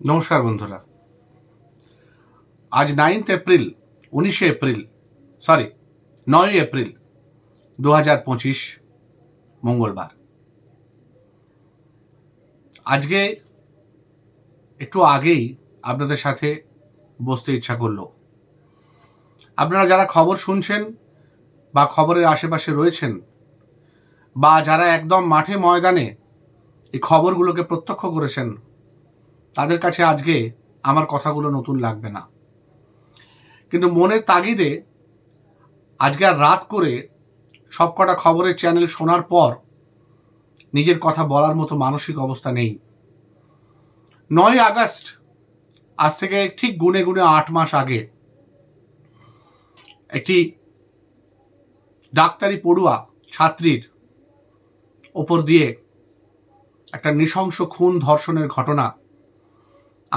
নমস্কার বন্ধুরা। আজ নাইন্থ এপ্রিল উনিশে এপ্রিল সরি নয় এপ্রিল দু হাজার পঁচিশ, মঙ্গলবার। আজকে একটু আগেই আপনাদের সাথে বসতে ইচ্ছা করল। আপনারা যারা খবর শুনছেন বা খবরের আশেপাশে রয়েছেন বা যারা একদম মাঠে ময়দানে এই খবরগুলোকে প্রত্যক্ষ করেছেন তাদের কাছে আজকে আমার কথাগুলো নতুন লাগবে না। কিন্তু মনের তাগিদে আজকে আর রাত করে সবকটা খবরের চ্যানেল শোনার পর নিজের কথা বলার মতো মানসিক অবস্থা নেই। নয় আগস্ট, আজ থেকে ঠিক গুনে গুনে আট মাস আগে একটি ডাক্তারি পড়ুয়া ছাত্রীর ওপর দিয়ে একটা নৃশংস খুন ধর্ষণের ঘটনা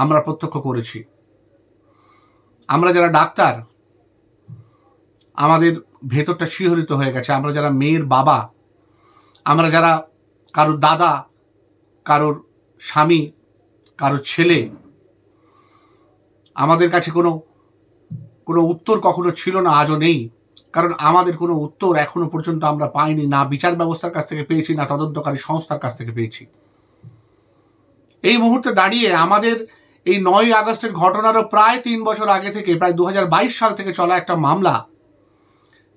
আমরা প্রত্যক্ষ করেছি। আমরা যারা ডাক্তার, আমাদের ভেতরটা শিহরিত হয়ে গেছে। আমরা যারা মেয়ের বাবা, আমরা যারা কারোর দাদা, কারোর স্বামী, কারোর ছেলে, আমাদের কাছে কোনো কোনো উত্তর কখনো ছিল না, আজও নেই। কারণ আমাদের কোনো উত্তর এখনও পর্যন্ত আমরা পাইনি, না বিচার ব্যবস্থার কাছ থেকে পেয়েছি, না তদন্তকারী সংস্থার কাছ থেকে পেয়েছি। এই মুহূর্তে দাঁড়িয়ে আমাদের এই নয় আগস্টের ঘটনারও প্রায় তিন বছর আগে থেকে, প্রায় দু হাজার বাইশ সাল থেকে চলা একটা মামলা।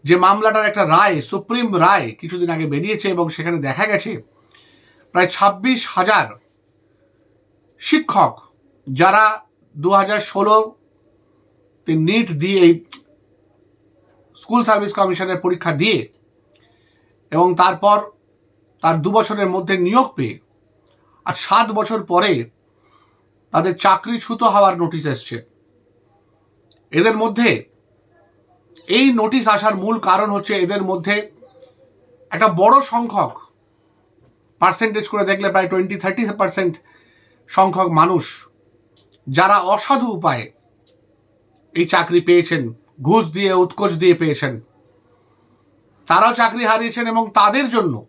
যে মামলাটার একটা রায়, সুপ্রিম রায়, কিছুদিন আগে বেরিয়েছে এবং সেখানে দেখা গেছে প্রায় ছাব্বিশ হাজার শিক্ষক যারা দু হাজার ষোলোতে নিট দিয়ে এই স্কুল সার্ভিস কমিশনের পরীক্ষা দিয়ে এবং তারপর তার দু বছরের মধ্যে নিয়োগ পেয়ে, আর সাত বছর পরে তাদের চাকরিচ্যুত হওয়ার নোটিশ এসছে। এদের মধ্যে এই নোটিশ আসার মূল কারণ হচ্ছে এদের মধ্যে একটা বড় সংখ্যক পার্সেন্টেজ করে দেখলে প্রায় টোয়েন্টি থার্টি পার্সেন্ট সংখ্যক মানুষ যারা অসাধু উপায়ে এই চাকরি পেয়েছেন, ঘুষ দিয়ে, উৎকোচ দিয়ে পেয়েছেন। তারাও চাকরি হারিয়েছেন এবং তাদের জন্য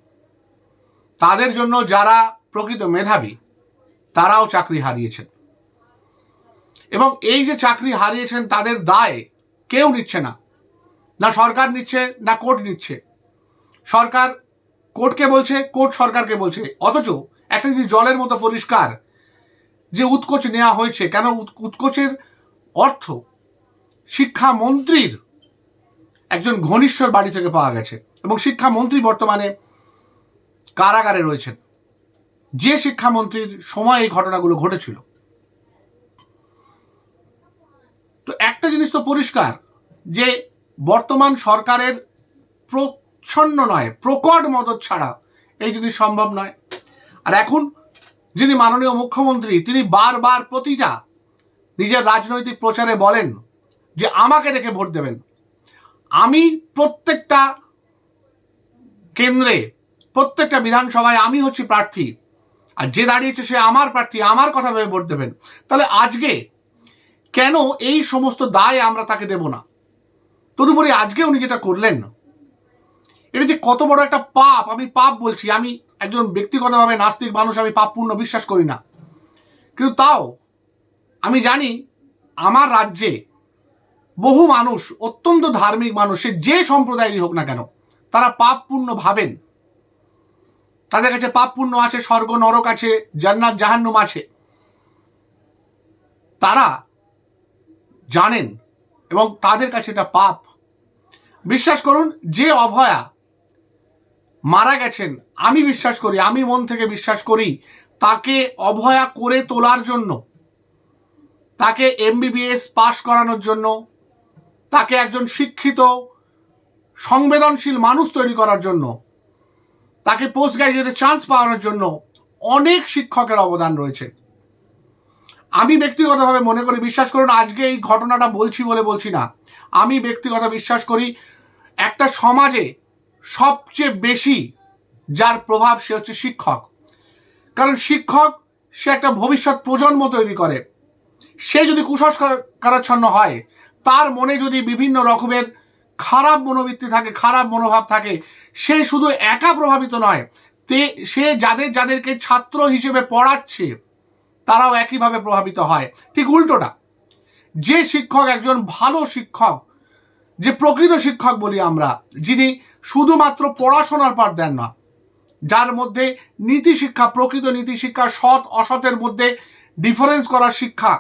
তাদের জন্য যারা প্রকৃত মেধাবী, তারাও চাকরি হারিয়েছেন। এবং এই যে চাকরি হারিয়েছেন তাদের দায় কেউ নিচ্ছে না। না সরকার নিচ্ছে, না কোর্ট নিচ্ছে। সরকার কোর্টকে বলছে, কোর্ট সরকারকে বলছে। অথচ একটা যদি জলের মতো পরিষ্কার যে উৎকোচ নেওয়া হয়েছে, কেন উৎ- উৎকোচের অর্থ শিক্ষামন্ত্রীর একজন ঘনিষ্ঠর বাড়ি থেকে পাওয়া গেছে এবং শিক্ষামন্ত্রী বর্তমানে কারাগারে রয়েছেন। যে শিক্ষামন্ত্রীর সময় এই ঘটনাগুলো ঘটেছিল তো একটা জিনিস তো পরিষ্কার, যে বর্তমান সরকারের প্রচ্ছন্ন নয়, প্রকট মদত ছাড়া এই জিনিস সম্ভব নয়। আর এখন যিনি মাননীয় মুখ্যমন্ত্রী, তিনি বারবার প্রতিটা নিজের রাজনৈতিক প্রচারে বলেন যে আমাকে দেখে ভোট দেবেন। আমি প্রত্যেকটা কেন্দ্রে, প্রত্যেকটা বিধানসভায় আমি হচ্ছি প্রার্থী। আর যে দাঁড়িয়েছে সে আমার প্রার্থী, আমার কথা ভেবে ভোট দেবেন। তাহলে আজকে কেন এই সমস্ত দায় আমরা তাকে দেব না? তদুপরি আজকে উনি যেটা করলেন, এটা যে কত বড় একটা পাপ, আমি পাপ বলছি, আমি একজন ব্যক্তিগতভাবে নাস্তিক মানুষ, আমি পাপপূর্ণ বিশ্বাস করি না। কিন্তু তাও আমি জানি আমার রাজ্যে বহু মানুষ, অত্যন্ত ধার্মিক মানুষ, সে যে সম্প্রদায়েরই হোক না কেন, তারা পাপ পূর্ণ ভাবেন। তাদের কাছে পাপ পুণ্য আছে, স্বর্গ, নরক আছে, জান্নাত, জাহান্নুম আছে। তারা জানেন এবং তাদের কাছে এটা পাপ। বিশ্বাস করুন, যে অভয়া মারা গেছেন, আমি বিশ্বাস করি, আমি মন থেকে বিশ্বাস করি, তাকে অভয়া করে তোলার জন্য, তাকে এমবিবিএস পাশ করানোর জন্য, তাকে একজন শিক্ষিত, সংবেদনশীল মানুষ তৈরি করার জন্য, তাকে পোস্ট গ্রাজুয়েটে চান্স পাওয়ানোর জন্য অনেক শিক্ষকের অবদান রয়েছে। আমি ব্যক্তিগতভাবে মনে করি, বিশ্বাস করুন, আজকে এই ঘটনাটা বলছি বলে বলছি না। আমি ব্যক্তিগত বিশ্বাস করি, একটা সমাজে সবচেয়ে বেশি যার প্রভাব সে হচ্ছে শিক্ষক। কারণ শিক্ষক সে একটা ভবিষ্যৎ প্রজন্ম তৈরি করে। সে যদি কুসংস্কারাচ্ছন্ন হয়, তার মনে যদি বিভিন্ন রকমের খারাপ মনোবৃত্তি থাকে, খারাপ মনোভাব থাকে, সে শুধু একা প্রভাবিত নয়, তে, সে যাদের, যাদেরকে ছাত্র হিসেবে পড়াচ্ছে তারাও একইভাবে প্রভাবিত হয়। ঠিক উল্টোটা। যে শিক্ষক একজন ভালো শিক্ষক, যে প্রকৃত শিক্ষক বলি আমরা, যিনি শুধুমাত্র পড়াশোনার পাঠ দেন না, যার মধ্যে নীতি শিক্ষা, প্রকৃত নীতি শিক্ষা, সৎ, অসতের মধ্যে ডিফারেন্স করার শিক্ষা,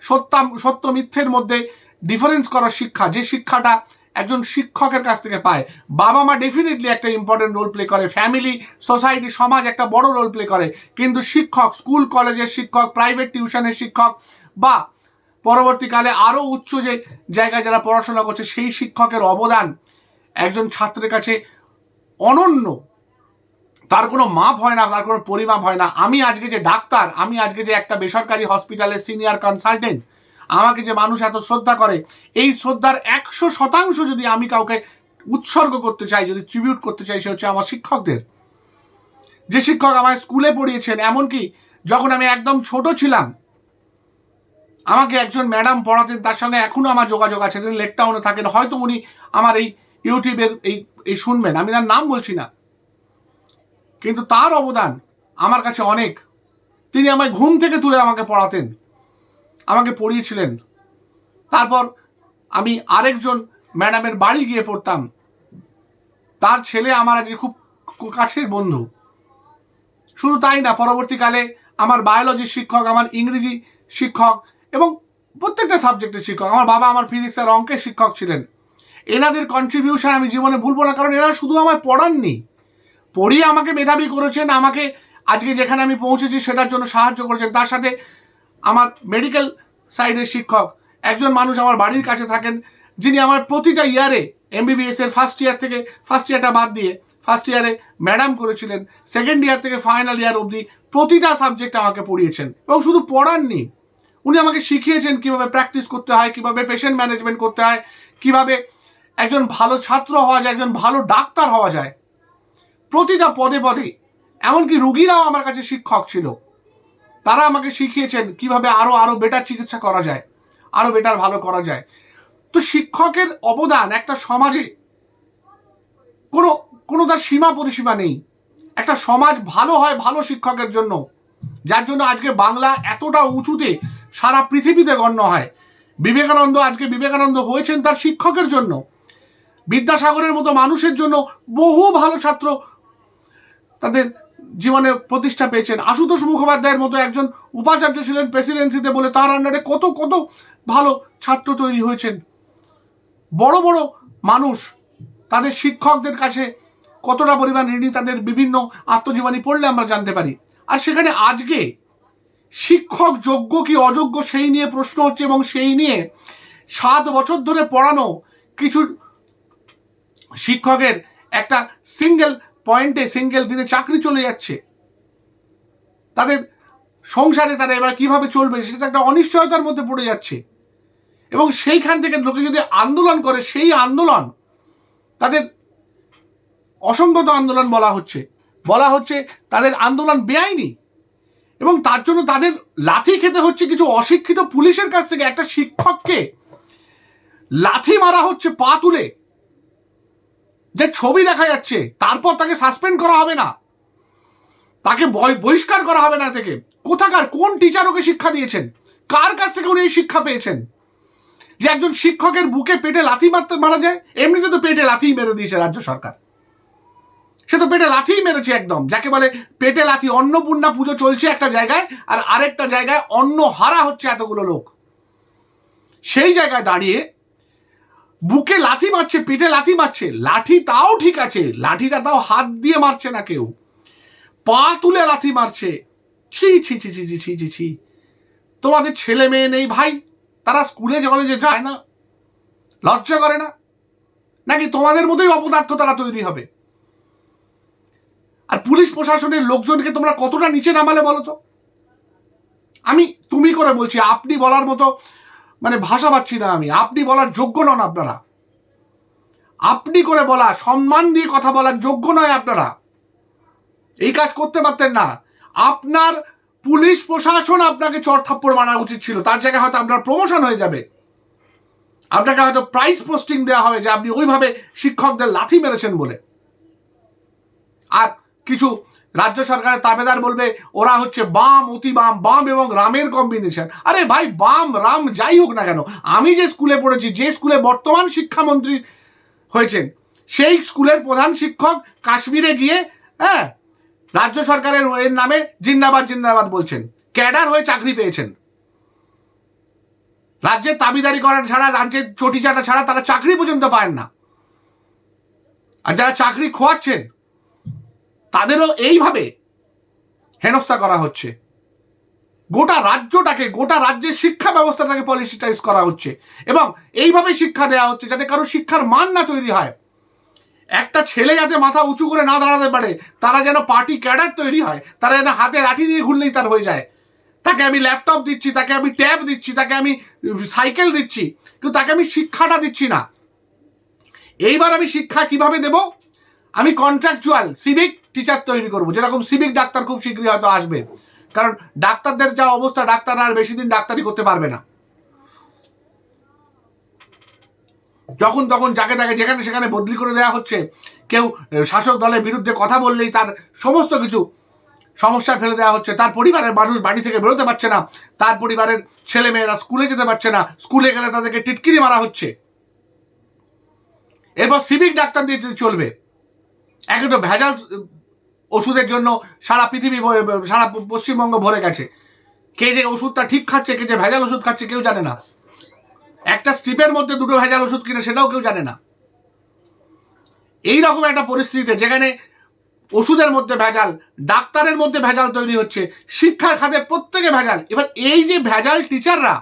সত্যাম, সত্য মিথ্যের মধ্যে ডিফারেন্স করার শিক্ষা, যে শিক্ষাটা একজন শিক্ষকের কাছ থেকে পায়। বাবা মা ডেফিনেটলি একটা ইম্পর্টেন্ট রোল প্লে করে। ফ্যামিলি সোসাইটি সমাজ একটা বড় রোল প্লে করে। কিন্তু শিক্ষক স্কুল কলেজের শিক্ষক প্রাইভেট টিউশনের শিক্ষক বা পরবর্তীকালে আরও উচ্চ যে জায়গায় যারা পড়াশোনা করছে, সেই শিক্ষকের অবদান একজন ছাত্রের কাছে অনন্য। তার কোনো মাপ হয় না, তার কোনো পরিমাপ হয় না। আমি আজকে যে ডাক্তার, আমি আজকে যে একটা বেসরকারি হসপিটালের সিনিয়র কনসালটেন্ট আমাকে যে মানুষ এত শ্রদ্ধা করে, এই শ্রদ্ধার একশো শতাংশ যদি আমি কাউকে উৎসর্গ করতে চাই, যদি ট্রিবিউট করতে চাই, সে হচ্ছে আমার শিক্ষকদের। যে শিক্ষক আমায় স্কুলে পড়িয়েছেন, এমনকি যখন আমি একদম ছোট ছিলাম, আমাকে একজন ম্যাডাম পড়াতেন, তার সঙ্গে এখনও আমার যোগাযোগ আছে, তিনি লেকটাউনে থাকেন, হয়তো উনি আমার এই ইউটিউবের এই এই শুনবেন। আমি তার নাম বলছি না। কিন্তু তার অবদান আমার কাছে অনেক। তিনি আমায় ঘুম থেকে তুলে আমাকে পড়াতেন। আমাকে পড়িয়েছিলেন। তারপর আমি আরেকজন ম্যাডামের বাড়ি গিয়ে পড়তাম। তার ছেলে আমার আজকে খুব কাছের বন্ধু। শুধু তাই না, পরবর্তীকালে আমার বায়োলজির শিক্ষক, আমার ইংরেজি শিক্ষক এবং প্রত্যেকটা সাবজেক্টের শিক্ষক, আমার বাবা আমার ফিজিক্স আর অঙ্কের শিক্ষক ছিলেন। এনাদের কন্ট্রিবিউশন আমি জীবনে ভুলবো না, কারণ এরা শুধু আমায় পড়াননি। পড়িয়ে আমাকে মেধাবী করেছেন, আমাকে আজকে যেখানে আমি পৌঁছেছি সেটার জন্য সাহায্য করেছেন। তার সাথে আমার মেডিকেল সাইডের শিক্ষক, একজন মানুষ আমার বাড়ির কাছে থাকেন, যিনি আমার প্রতিটা ইয়ারে এমবিবিএস এর ফার্স্ট ইয়ার থেকে ফার্স্ট ইয়ারটা বাদ দিয়ে ফার্স্ট ইয়ারে ম্যাডাম করেছিলেন সেকেন্ড ইয়ার থেকে ফাইনাল ইয়ার অবধি প্রতিটা সাবজেক্ট আমাকে পড়িয়েছেন এবং শুধু পড়াননি, উনি আমাকে শিখিয়েছেন কীভাবে প্র্যাকটিস করতে হয়, কীভাবে পেশেন্ট ম্যানেজমেন্ট করতে হয়, কীভাবে একজন ভালো ছাত্র হওয়া যায়, একজন ভালো ডাক্তার হওয়া যায়। প্রতিটা পদে পদে এমনকি রুগীরাও আমার কাছে শিক্ষক ছিল। তারা আমাকে শিখিয়েছেন কীভাবে আরও আরও বেটার চিকিৎসা করা যায় আরও বেটার ভালো করা যায়। তো শিক্ষকের অবদান একটা সমাজে, কোনো কোনো তার সীমা পরিসীমা নেই। একটা সমাজ ভালো হয় ভালো শিক্ষকের জন্য, যার জন্য আজকে বাংলা এতটা উঁচুতে সারা পৃথিবীতে গণ্য হয়। বিবেকানন্দ আজকে বিবেকানন্দ হয়েছেন তার শিক্ষকের জন্য। বিদ্যাসাগরের মতো মানুষের জন্য বহু ভালো ছাত্র তাদের জীবনে প্রতিষ্ঠা পেয়েছেন। আশুতোষ মুখোপাধ্যায়ের মতো একজন উপাচার্য ছিলেন প্রেসিডেন্সিতে বলে তার আন্ডারে কত কত ভালো ছাত্র তৈরি হয়েছেন। বড় বড় মানুষ, তাদের শিক্ষকদের কাছে কতটা পরিমাণ ঋণী, তাদের বিভিন্ন আত্মজীবনী পড়লে আমরা জানতে পারি। আর সেখানে আজকে শিক্ষক যোগ্য কি অযোগ্য সেই নিয়ে প্রশ্ন হচ্ছে এবং সেই নিয়ে সাত বছর ধরে পড়ানো কিছু শিক্ষকের একটা সিঙ্গেল পয়েন্টে সিঙ্গেল দিনে চাকরি চলে যাচ্ছে। তাদের সংসারে তারা এবার কীভাবে চলবে সেটা একটা অনিশ্চয়তার মধ্যে পড়ে যাচ্ছে। এবং সেইখান থেকে লোকে যদি আন্দোলন করে, সেই আন্দোলন তাদের অসংগত আন্দোলন বলা হচ্ছে। বলা হচ্ছে তাদের আন্দোলন বেআইনি। এবং তার জন্য তাদের লাথি খেতে হচ্ছে কিছু অশিক্ষিত পুলিশের কাছ থেকে। একটা শিক্ষককে লাথি মারা হচ্ছে পা তুলে। যে ছবি দেখা যাচ্ছে, তারপর তাকে সাসপেন্ড করা হবে না। তাকে বহিষ্কার করা হবে না থেকে কোথাকার, কোন টিচার ওকে শিক্ষা দিয়েছেন? কার কাছ থেকে উনি এই শিক্ষা পেয়েছেন? যে একজন শিক্ষকের বুকে পেটে লাথি মারতে, মারা যায়? এমনিতে তো পেটে লাথি মেরে দিয়েছে রাজ্য সরকার। সে তো পেটে লাথিই মেরেছে একদম। যাকে বলে পেটে লাথি, অন্নপূর্ণা পুজো চলছে একটা জায়গায়, আর আরেকটা জায়গায় অন্ন হারা হচ্ছে এতগুলো লোক। সেই জায়গায় দাঁড়িয়ে বুকে লাথি মারছে, পিঠে লাথি মারছে। লাঠি তাও ঠিক আছে, লাঠিটা তাও হাত দিয়ে মারছে না কেউ। পা তুলে লাথি মারছে। ছি ছি ছি ছি ছি ছি ছি তোমাদের ছেলে মেয়ে নেই ভাই, তারা স্কুলে কলেজে যায় না, লজ্জা করে না। নাকি তোমাদের মতোই অপদার্থ তারা তৈরি হবে? আর পুলিশ প্রশাসনের লোকজনকে তোমরা কতটা নিচে নামালে বলো তো? আমি তুমি করে বলছি, আপনি বলার মতো মানে ভাষা পাচ্ছি না আমি। আপনি বলার যোগ্য নন আপনারা। আপনি করে বলা, সম্মান দিয়ে কথা বলার যোগ্য নয় আপনারা। এই কাজ করতে পারতেন না। আপনার পুলিশ প্রশাসন আপনাকে চর থাপ্পড় মারা উচিত ছিল। তার জায়গায় হয়তো আপনার প্রমোশন হয়ে যাবে। আপনাকে হয়তো প্রাইস পোস্টিং দেওয়া হবে যে আপনি ওইভাবে শিক্ষকদের লাথি মেরেছেন বলে। আর কিছু রাজ্য সরকারের তাবেদার বলবে, ওরা হচ্ছে বাম, অতি বাম বাম এবং রামের কম্বিনেশন আরে ভাই, বাম, রাম যাই হোক না কেন, আমি যে স্কুলে পড়েছি, যে স্কুলে বর্তমান শিক্ষামন্ত্রী হয়েছেন, সেই স্কুলের প্রধান শিক্ষক কাশ্মীরে গিয়ে হ্যাঁ রাজ্য সরকারের এর নামে জিন্দাবাদ জিন্দাবাদ বলছেন। ক্যাডার হয়ে চাকরি পেয়েছেন। রাজ্যের দাবিদারি করা ছাড়া, রাজ্যের চটি চাটা ছাড়া তারা চাকরি পর্যন্ত পায় না। আর যারা চাকরি খোয়াচ্ছেন তাদেরও এইভাবে হেনস্থা করা হচ্ছে। গোটা রাজ্যটাকে, গোটা রাজ্যের শিক্ষা ব্যবস্থাটাকে পলিসিটাইজ করা হচ্ছে এবং এইভাবে শিক্ষা দেওয়া হচ্ছে যাতে কারও শিক্ষার মান না তৈরি হয়। একটা ছেলে যাতে মাথা উঁচু করে না দাঁড়াতে পারে, তারা যেন পার্টি ক্যাডার তৈরি হয়, তারা যেন হাতে লাঠি দিয়ে ঘুরলেই তার হয়ে যায়। তাকে আমি ল্যাপটপ দিচ্ছি, তাকে আমি ট্যাব দিচ্ছি, তাকে আমি সাইকেল দিচ্ছি, কিন্তু তাকে আমি শিক্ষাটা দিচ্ছি না। এইবার আমি শিক্ষা কীভাবে দেব? আমি কন্ট্রাকচুয়াল সিভিক টিচার তৈরি করব। যেরকম সিভিক ডাক্তার খুব শীঘ্রই হয়তো আসবে। কারণ ডাক্তারদের যা অবস্থা ডাক্তাররা আর বেশি দিন ডাক্তারি করতে পারবে না। যখন তখন যাকে তাকে যেখানে সেখানে বদলি করে দেওয়া হচ্ছে, কেউ শাসক দলের বিরুদ্ধে কথা বললেই তার সমস্ত কিছু সমস্যা ফেলে দেওয়া হচ্ছে। তার পরিবারের মানুষ বাড়ি থেকে বেরোতে পারছে না, তার পরিবারের ছেলে মেয়েরা স্কুলে যেতে পারছে না, স্কুলে গেলে তাদেরকে টিটকিরি মারা হচ্ছে। এরপর সিভিক ডাক্তার দিয়ে চলবে। একে তো ভেজাল ওষুধের জন্য সারা পৃথিবী সারা পশ্চিমবঙ্গ ভরে গেছে। কে যে ওষুধটা ঠিক খাচ্ছে, কে যে ভেজাল ওষুধ খাচ্ছে কেউ জানে না। একটা স্ট্রিপের মধ্যে দুটো ভেজাল ওষুধ কিনে সেটাও কেউ জানে না। এই রকম একটা পরিস্থিতিতে যেখানে ওষুধের মধ্যে ভেজাল, ডাক্তারের মধ্যে ভেজাল তৈরি হচ্ছে, শিক্ষার খাতে প্রত্যেকে ভেজাল। এবার এই যে ভেজাল টিচাররা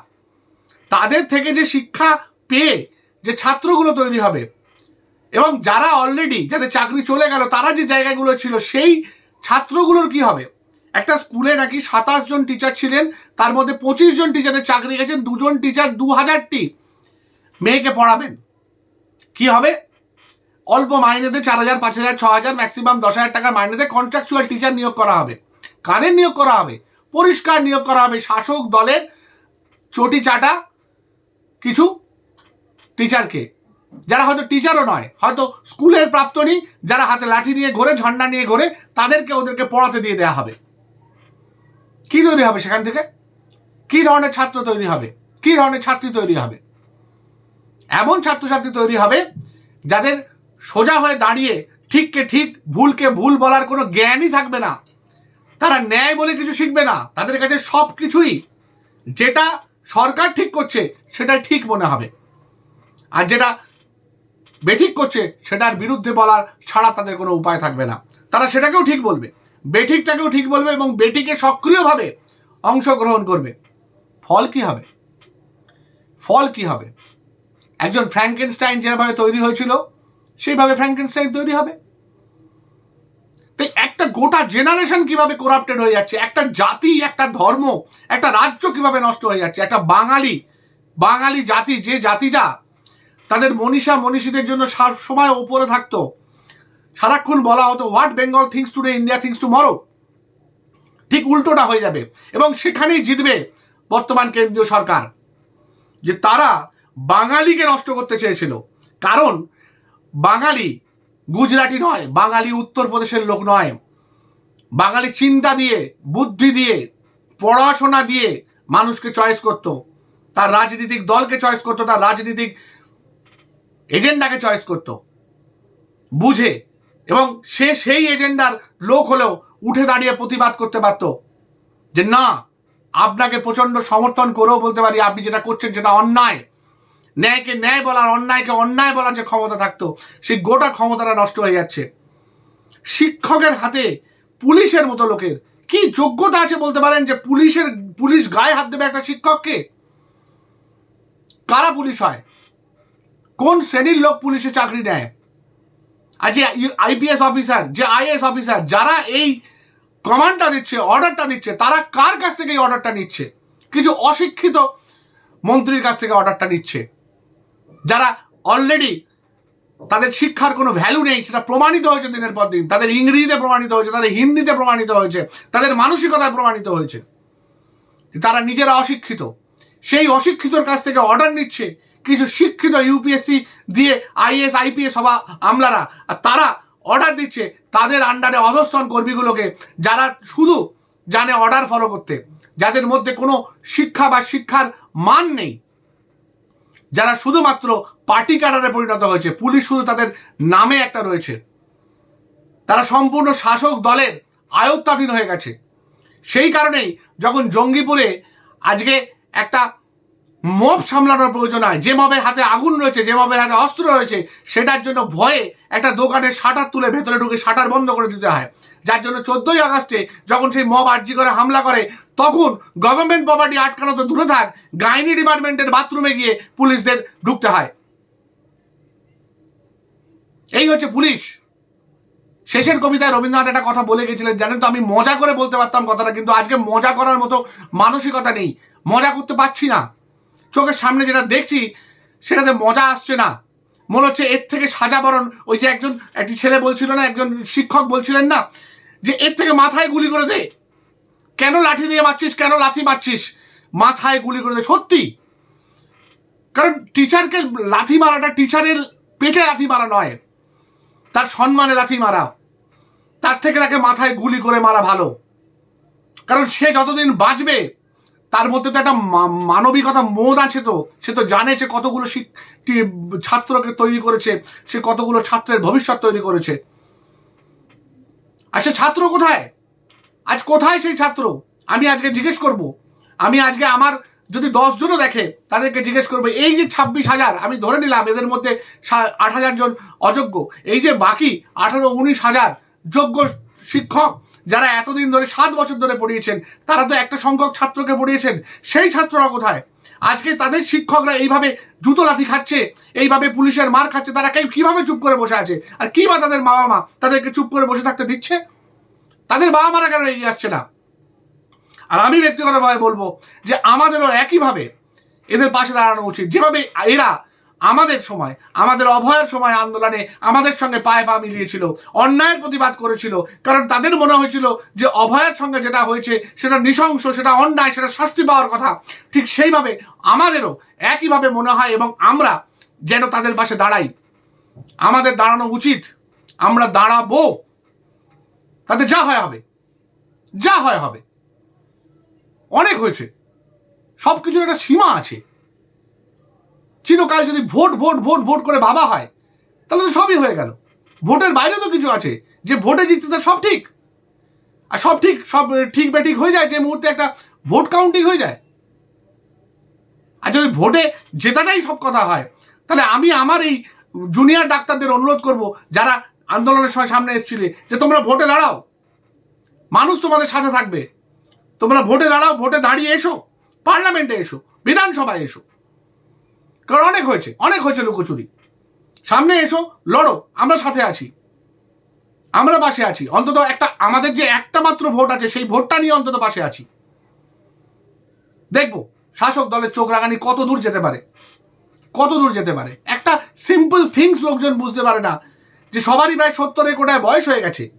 তাদের থেকে যে শিক্ষা পেয়ে যে ছাত্রগুলো তৈরি হবে এবং যারা অলরেডি যাদের চাকরি চলে গেল, তারা যে জায়গাগুলো ছিল, সেই ছাত্রগুলোর কি হবে? একটা স্কুলে নাকি সাতাশ জন টিচার ছিলেন, তার মধ্যে পঁচিশ জন টিচারের চাকরি গেছেন, দুজন টিচার দু হাজারটি। মেয়েকে পড়াবেন। কি হবে? অল্প মাইনেতে চার হাজার, পাঁচ হাজার, ছ হাজার ম্যাক্সিমাম দশ হাজার টাকার মাইনেতে কন্ট্রাকচুয়াল টিচার নিয়োগ করা হবে। কাদের নিয়োগ করা হবে? পরিষ্কার নিয়োগ করা হবে। শাসক দলের চটি চাটা কিছু টিচারকে যারা হয়তো টিচারও নয়, হয়তো স্কুলের প্রাপ্তনী যারা হাতে লাঠি নিয়ে ঘোরে, ঝন্ডা নিয়ে ঘোরে, তাদেরকে ওদেরকে পড়াতে দিয়ে দেওয়া হবে। কি তৈরি হবে সেখান থেকে? কি ধরনের ছাত্র তৈরি হবে? কি ধরনের ছাত্রী তৈরি হবে? এমন ছাত্রছাত্রী তৈরি হবে যাদের সোজা হয়ে দাঁড়িয়ে ঠিককে ঠিক, ভুলকে ভুল বলার কোনো জ্ঞানই থাকবে না। তারা ন্যায় বলে কিছু শিখবে না। তাদের কাছে সব কিছুই যেটা সরকার ঠিক করছে সেটা ঠিক মনে হবে। আর যেটা বেঠিক করছে, সেটার বিরুদ্ধে বলার ছাড়া তাদের কোনো উপায় থাকবে না। তারা সেটাকেও ঠিক বলবে। বেঠিকটাকেও ঠিক বলবে এবং বেটিকে সক্রিয়ভাবে অংশগ্রহণ করবে। ফল কি হবে? ফল কি হবে? একজন ফ্র্যাঙ্কেনস্টাইন যেভাবে তৈরি হয়েছিল, সেইভাবে ফ্র্যাঙ্কেনস্টাইন তৈরি হবে। তাই একটা গোটা জেনারেশন কীভাবে করাপ্টেড হয়ে যাচ্ছে, একটা জাতি, একটা ধর্ম, একটা রাজ্য কীভাবে নষ্ট হয়ে যাচ্ছে, একটা বাঙালি বাঙালি জাতি যে জাতিটা তাদের মনীষা মনীষীদের জন্য সব সময় ওপরে থাকতো। সারাক্ষণ বলা হতো what Bengal thinks today India thinks tomorrow ঠিক উল্টোটা হয়ে যাবে এবং সেখানেই জিতবে বর্তমান কেন্দ্রীয় সরকার। যে তারা বাঙালিকে নষ্ট করতে চেয়েছিল। কারণ বাঙালি গুজরাটি নয়, বাঙালি উত্তরপ্রদেশের লোক নয়। বাঙালি চিন্তা দিয়ে, বুদ্ধি দিয়ে, পড়াশোনা দিয়ে মানুষকে চয়েস করত। তার রাজনৈতিক দলকে চয়েস করতো, তার রাজনৈতিক এজেন্ডাকে চয়েস করত। বুঝে। এবং সে সেই এজেন্ডার লোক হলেও উঠে দাঁড়িয়ে প্রতিবাদ করতে পারত। যে না, আপনাকে প্রচণ্ড সমর্থন করেও বলতে পারি, আপনি যেটা করছেন সেটা অন্যায়। ন্যায়কে ন্যায় বলার, অন্যায়কে অন্যায় বলার যে ক্ষমতা থাকতো, সেই গোটা ক্ষমতাটা নষ্ট হয়ে যাচ্ছে। শিক্ষকের হাতে পুলিশের মতো লোকের। কি যোগ্যতা আছে বলতে পারেন যে পুলিশের, পুলিশ গায়ে হাত দেবে একটা শিক্ষককে? কারা পুলিশ হয়? কোন শ্রেণির লোক পুলিশে চাকরি নেয়? আর যে আইপিএস অফিসার যে আইএস অফিসার যারা এই কমান্ডটা দিচ্ছে অর্ডারটা দিচ্ছে, তারা কার কাছ থেকে এই অর্ডারটা নিচ্ছে? কিছু অশিক্ষিত মন্ত্রীর কাছ থেকে অর্ডারটা নিচ্ছে। যারা অলরেডি তাদের শিক্ষার কোনো ভ্যালু নেই, সেটা প্রমাণিত হয়েছে দিনের পর দিন। তাদের ইংরেজিতে প্রমাণিত হয়েছে, তাদের হিন্দিতে প্রমাণিত হয়েছে, তাদের মানসিকতায় প্রমাণিত হয়েছে। তারা নিজেরা অশিক্ষিত। সেই অশিক্ষিতর কাছ থেকে অর্ডার নিচ্ছে কিছু শিক্ষিত ইউপিএসসি দিয়ে আইএস আইপিএস হওয়া আমলারা তারা অর্ডার দিচ্ছে তাদের আন্ডারে অধস্তন কর্মীগুলোকে যারা শুধু জানে অর্ডার ফলো করতে, যাদের মধ্যে কোনো শিক্ষা বা শিক্ষার মান নেই, যারা শুধুমাত্র পার্টি ক্যাডারে পরিণত হয়েছে, পুলিশ শুধু তাদের নামে একটা রয়েছে, তারা সম্পূর্ণ শাসক দলের আয়ত্তাধীন হয়ে গেছে। সেই কারণেই যখন জঙ্গিপুরে আজকে একটা মব সামলানোর প্রয়োজন হয় যে মবের হাতে আগুন রয়েছে, যে মবের হাতে অস্ত্র রয়েছে, সেটার জন্য ভয়ে একটা দোকানের শাটার তুলে ভেতরে ঢুকে শাটার বন্ধ করে দিতে হয়। যার জন্য চোদ্দই আগস্টে যখন সেই মব আর্জি করে হামলা করে, তখন গভর্নমেন্ট প্রপার্টি আটকানো তো দূরে থাক, গাইনি ডিপার্টমেন্টের বাথরুমে গিয়ে পুলিশদের ঢুকতে হয়। এই হচ্ছে পুলিশ। শেষের কবিতায় রবীন্দ্রনাথ একটা কথা বলে গেছিলেন, জানেন তো, আমি মজা করে বলতে পারতাম কথাটা, কিন্তু আজকে মজা করার মতো মানসিকতা নেই। মজা করতে পারছি না। চোখের সামনে যেটা দেখছি, সেটাতে মজা আসছে না। মনে হচ্ছে এর থেকে সাজা বরণ, ওই যে একজন, একটি ছেলে বলছিল না, একজন শিক্ষক বলছিলেন না, যে এর থেকে মাথায় গুলি করে দে। কেন লাঠি দিয়ে মারছিস, কেন লাঠি মারছিস? মাথায় গুলি করে দে, সত্যি। কারণ টিচারকে লাথি মারাটা টিচারের পেটে লাথি মারা নয়, তার সম্মানে লাথি মারা। তার থেকে তাকে মাথায় গুলি করে মারা ভালো। কারণ সে যতদিন বাঁচবে তার মধ্যে তো একটা মানবিকতা মোদ আছে তো। সে তো জানে সে কতগুলো ছাত্রকে তৈরি করেছে, সে কতগুলো ছাত্রের ভবিষ্যৎ তৈরি করেছে। সে ছাত্র কোথায়? আজ কোথায় সেই ছাত্র? আমি আজকে জিজ্ঞেস করব। আমি আজকে আমার যদি দশ জনও দেখে, তাদেরকে জিজ্ঞেস করব, এই যে ছাব্বিশ হাজার, আমি ধরে নিলাম এদের মধ্যে আট হাজার জন অযোগ্য, এই যে বাকি আঠারো, উনিশ হাজার যোগ্য শিক্ষক যারা এতদিন ধরে সাত বছর ধরে পড়িয়েছেন, তারা তো একটা সংখ্যক ছাত্রকে পড়িয়েছেন, সেই ছাত্ররা কোথায়? আজকে তাদের শিক্ষকরা এইভাবে জুতো লাথি খাচ্ছে, এইভাবে পুলিশের মার খাচ্ছে, তারা কেউ কীভাবে চুপ করে বসে আছে? আর কি বা তাদের বাবা মা তাদেরকে চুপ করে বসে থাকতে দিচ্ছে? তাদের বাবা মারা কেন এগিয়ে আসছে না? আর আমি ব্যক্তিগতভাবে বলব যে আমাদেরও একইভাবে এদের পাশে দাঁড়ানো উচিত। যেভাবে এরা আমাদের সময়, আমাদের অভয়ের সময় আন্দোলনে আমাদের সঙ্গে পায়ে পা মিলিয়েছিল, অন্যায়ের প্রতিবাদ করেছিল, কারণ তাদের মনে হয়েছিল যে অভয়ের সঙ্গে যেটা হয়েছে, সেটা নৃশংস, সেটা অন্যায়, সেটা শাস্তি পাওয়ার কথা। ঠিক সেইভাবে আমাদেরও একইভাবে মনে হয় এবং আমরা যেন তাদের পাশে দাঁড়াই। আমাদের দাঁড়ানো উচিত। আমরা দাঁড়াবো। তাতে যা হয় হবে। যা হয় হবে। অনেক হয়েছে। সব কিছুর একটা সীমা আছে। চিরকাল যদি ভোট ভোট ভোট ভোট করে ভাবা হয়, তাহলে তো সবই হয়ে গেল। ভোটের বাইরে তো কিছু আছে, যে ভোটে জিততে তো সব ঠিক। আর সব ঠিক সব ঠিক বেঠিক হয়ে যায়, যে মুহূর্তে একটা ভোট কাউন্টিং হয়ে যায়। আর যদি ভোটে জেতাটাই সব কথা হয়, তাহলে আমি আমার এই জুনিয়র ডাক্তারদের অনুরোধ করব, যারা আন্দোলনের সময় সামনে এসেছিলে, যে তোমরা ভোটে দাঁড়াও। মানুষ তোমাদের সাথে থাকবে। তোমরা ভোটে দাঁড়াও, ভোটে দাঁড়িয়ে এসো, পার্লামেন্টে এসো, বিধানসভায় এসো। কারণ অনেক হয়েছে অনেক হয়েছে লুকোচুরি। সামনে এসো, লড়ো, আমরা সাথে আছি। আমরা পাশে আছি। অন্তত একটা, আমাদের যে একটা মাত্র ভোট আছে, সেই ভোটটা নিয়ে অন্তত পাশে আছি। দেখব, শাসক দলের চোখ রাগানি কত দূর যেতে পারে। কত দূর যেতে পারে। একটা সিম্পল থিংস লোকজন বুঝতে পারে না, যে সবারই প্রায় সত্তরের কোটায় বয়স হয়ে গেছে।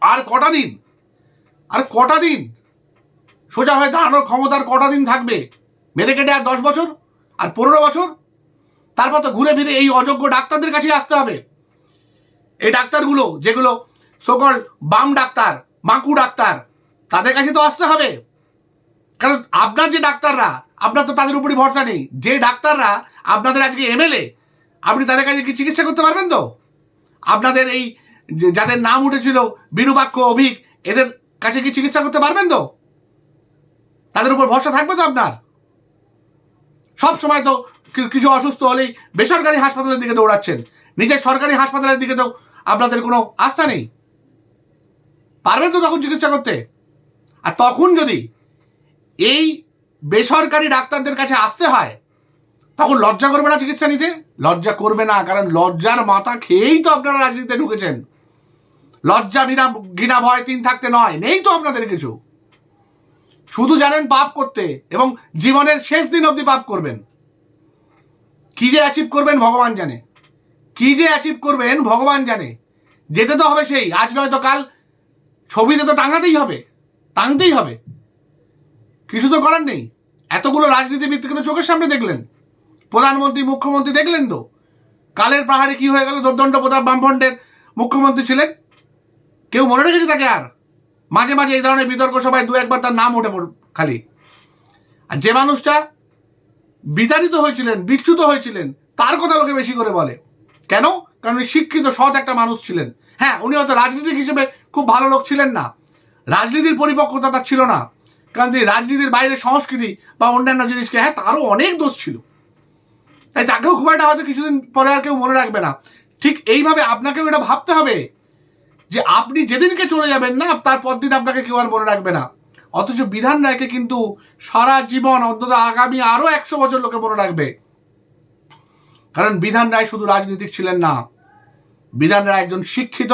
আর কটা দিন? আর কটা দিন? সোজা হয়ে দাঁড়ানোর ক্ষমতার কটা দিন থাকবে? মেরে কেটে আর দশ বছর? আর পনেরো বছর? তারপর তো ঘুরে ফিরে এই অযোগ্য ডাক্তারদের কাছে আসতে হবে। এই ডাক্তারগুলো, যেগুলো সকল বাম ডাক্তার, মাকু ডাক্তার, তাদের কাছে তো আসতে হবে। কারণ আপনার যে ডাক্তাররা, আপনার তো তাদের উপরই ভরসা নেই। যে ডাক্তাররা আপনাদের আজকে এমএলএ আপনি তাদের কাছে কি চিকিৎসা করতে পারবেন তো? আপনাদের এই যাদের নাম উঠেছিল, বিরূপাক্ষ, অভিক, এদের কাছে কি চিকিৎসা করতে পারবেন তো? তাদের উপর ভরসা থাকবে তো আপনার? সব সময় তো কিছু অসুস্থ হলেই বেসরকারি হাসপাতালের দিকে দৌড়াচ্ছেন। নিজের সরকারি হাসপাতালের দিকে তো আপনাদের কোনো আস্থা নেই। পারবেন তো তখন চিকিৎসা করতে? আর তখন যদি এই বেসরকারি ডাক্তারদের কাছে আসতে হয়, তখন লজ্জা করবে না চিকিৎসা নিতে? লজ্জা করবে না, কারণ লজ্জার মাথা খেয়েই তো আপনারা রাজনীতিতে ঢুকেছেন। লজ্জা, বিনা ঘৃণা, ভয়, তিন থাকতে নয়, নেই তো আপনাদের কিছু। শুধু জানেন পাপ করতে এবং জীবনের শেষ দিন অবধি পাপ করবেন। কি যে অ্যাচিভ করবেন ভগবান জানে। কি যে অ্যাচিভ করবেন ভগবান জানে। যেতে তো হবে সেই, আজ নয়তো কাল। ছবিতে তো টাঙাতেই হবে, টাঙতেই হবে। কিছু তো করার নেই। এতগুলো রাজনীতিবিদকে তো চোখের সামনে দেখলেন। প্রধানমন্ত্রী, মুখ্যমন্ত্রী দেখলেন তো? কালের পাহাড়ে কি হয়ে গেল? দোর্দণ্ড প্রতাপ বামফ্রন্টের মুখ্যমন্ত্রী ছিলেন? কেউ মনে রেখেছে তাকে আর? মাঝে মাঝে এই ধরনের বিতর্ক সবাই দু একবার তার নাম পড় খালি। আর যে মানুষটা বিতাড়িত হয়েছিলেন বিচ্যুত হয়েছিলেন, তার কথা লোকে বেশি করে বলে। কেন? কারণ শিক্ষিত, সৎ একটা মানুষ ছিলেন। হ্যাঁ উনি হয়তো রাজনীতিক হিসেবে খুব ভালো লোক ছিলেন না। রাজনীতির পরিপক্কতা তার ছিল না। কারণ তিনি রাজনীতির বাইরে সংস্কৃতি বা অন্যান্য জিনিসকে হ্যাঁ তারও অনেক দোষ ছিল। তাই তাকেও খুব একটা হয়তো কিছুদিন পরে আর কেউ মনে রাখবে না। ঠিক এইভাবে আপনাকেও এটা ভাবতে হবে। যে আপনি যেদিনকে চলে যাবেন না, তার পরদিন আপনাকে কেউ আর মনে রাখবে না। অথচ বিধান রায়কে কিন্তু সারা জীবন, অন্তত আগামী আরও একশো বছর লোকে মনে রাখবে। কারণ বিধান রায় শুধু রাজনীতিক ছিলেন না। বিধান রায় একজন শিক্ষিত,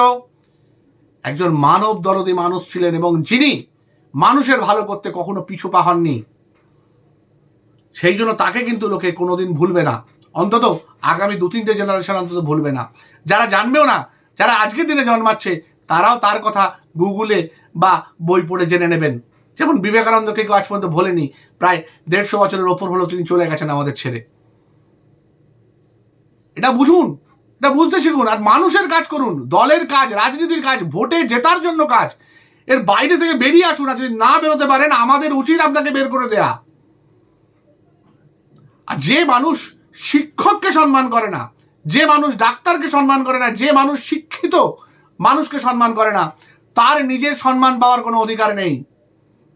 একজন মানব দরদি মানুষ ছিলেন এবং যিনি মানুষের ভালো করতে কখনো পিছু পা হননি সেই জন্য তাকে কিন্তু লোকে কোনোদিন ভুলবে না। অন্তত আগামী দু তিনটে জেনারেশন অন্তত ভুলবে না। যারা জানবেও না যারা আজকের দিনে জন্মাচ্ছে তারাও তার কথা গুগলে বা বই পড়ে জেনে নেবেন। যেমন বিবেকানন্দকে কেউ আজ পর্যন্ত ভোলেনি, প্রায় দেড়শো বছরের ওপর হলো তিনি চলে গেছেন আমাদের ছেড়ে। এটা বুঝুন, এটা বুঝতে শিখুন। আর মানুষের কাজ করুন, দলের কাজ, রাজনীতির কাজ, ভোটে জেতার জন্য কাজ। এর বাইরে থেকে বেরিয়ে আসুন, আর যদি না বেরোতে পারেন, আমাদের উচিত আপনাকে বের করে দেয়া। আর যে মানুষ শিক্ষককে সম্মান করে না যে মানুষ ডাক্তারকে সম্মান করে না, যে মানুষ শিক্ষিত মানুষকে সম্মান করে না, তার নিজের সম্মান পাওয়ার কোনো অধিকার নেই।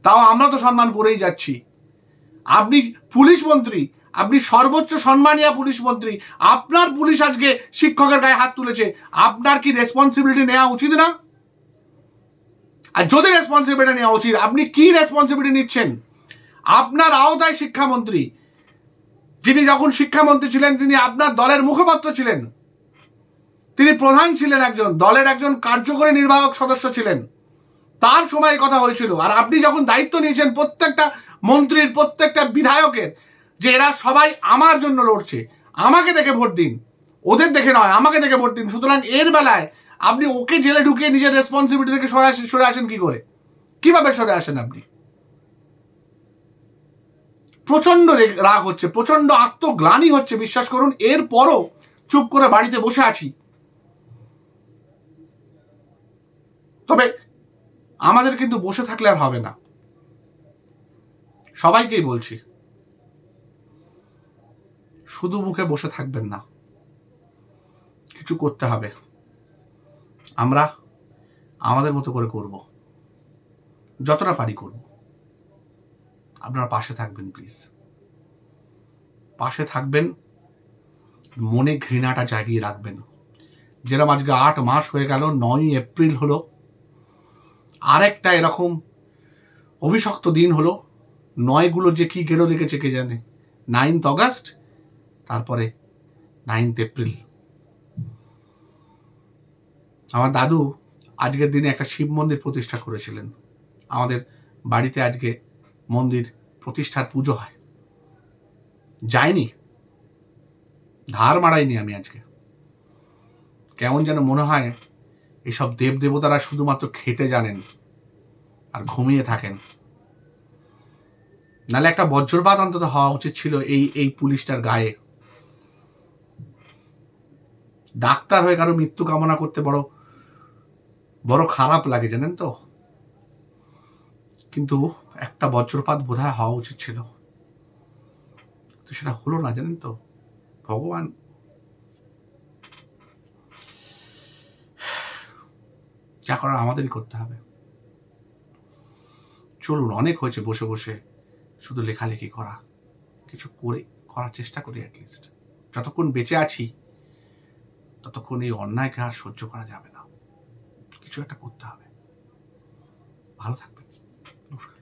তাও আমরা তো সম্মান করেই যাচ্ছি। আপনি পুলিশ মন্ত্রী, আপনি সর্বোচ্চ সম্মানীয় পুলিশ মন্ত্রী, আপনার পুলিশ আজকে শিক্ষকের গায়ে হাত তুলেছে, আপনার কি রেসপন্সিবিলিটি নেওয়া উচিত না? আর যদি রেসপন্সিবিলিটি নেওয়া উচিত, আপনি কি রেসপন্সিবিলিটি নিচ্ছেন? আপনার আওতায় শিক্ষামন্ত্রী যিনি যখন শিক্ষামন্ত্রী ছিলেন, তিনি আপনার দলের মুখপাত্র ছিলেন। তিনি প্রধান ছিলেন একজন, দলের একজন কার্যকরী নির্বাহক সদস্য ছিলেন। তার সময় কথা হয়েছিল। আর আপনি যখন দায়িত্ব নিয়েছেন প্রত্যেকটা মন্ত্রীর, প্রত্যেকটা বিধায়কের, যে এরা সবাই আমার জন্য লড়ছে, আমাকে দেখে ভোট দিন। ওদের দেখে নয়, আমাকে দেখে ভোট দিন। সুতরাং এর বেলায় আপনি ওকে জেলে ঢুকিয়ে নিজের রেসপন্সিবিলিটি থেকে সরে আসেন সরে আসেন কি করে? কীভাবে সরে আসেন আপনি? প্রচণ্ড রে- রাগ হচ্ছে প্রচণ্ড আত্মগ্লানি হচ্ছে, বিশ্বাস করুন। এরপরও চুপ করে বাড়িতে বসে আছি। তবে আমাদের কিন্তু বসে থাকলে আর হবে না। সবাইকেই বলছি, শুধু মুখে বসে থাকবেন না। কিছু করতে হবে। আমরা আমাদের মতো করে করব। যতটা পারি করব। আপনারা পাশে থাকবেন প্লিজ পাশে থাকবেন, মনে ঘৃণাটা জাগিয়ে রাখবেন। যেরকম আজকে আট মাস হয়ে গেল, নয়ই এপ্রিল হলো। আরেকটা এরকম অভিশক্ত দিন হলো, নয়গুলো যে কি গেড়ো রেখেছে কে জানে? নাইনথ অগাস্ট তারপরে নাইনথ এপ্রিল আমার দাদু আজকের দিনে একটা শিব মন্দির প্রতিষ্ঠা করেছিলেন। আমাদের বাড়িতে আজকে মন্দির প্রতিষ্ঠার পুজো হয়। যায়নি। ধার মারাইনি আমি আজকে। কেমন যেন মনে হয় এসব দেব দেবতারা শুধুমাত্র খেতে জানেন আর ঘুমিয়ে থাকেন। নালে একটা বজ্রপাত অন্তত হওয়া উচিত ছিল এই এই পুলিশটার গায়ে। ডাক্তার হয়ে কারও মৃত্যু কামনা করতে বড় বড় খারাপ লাগে, জানেন তো? কিন্তু একটা বজ্রপাত বোধহয় হওয়া উচিত ছিল। তো সেটা হলো না, জানেন তো? ভগবান। যা করার আমাদেরই করতে হবে। চলুন, অনেক হয়েছে বসে বসে, শুধু লেখালেখি করা। কিছু করে, করার চেষ্টা করি অ্যাটলিস্ট যতক্ষণ বেঁচে আছি, ততক্ষণ এই অন্যায়কে আর সহ্য করা যাবে না। কিছু একটা করতে হবে। ভালো থাকবেন। নমস্কার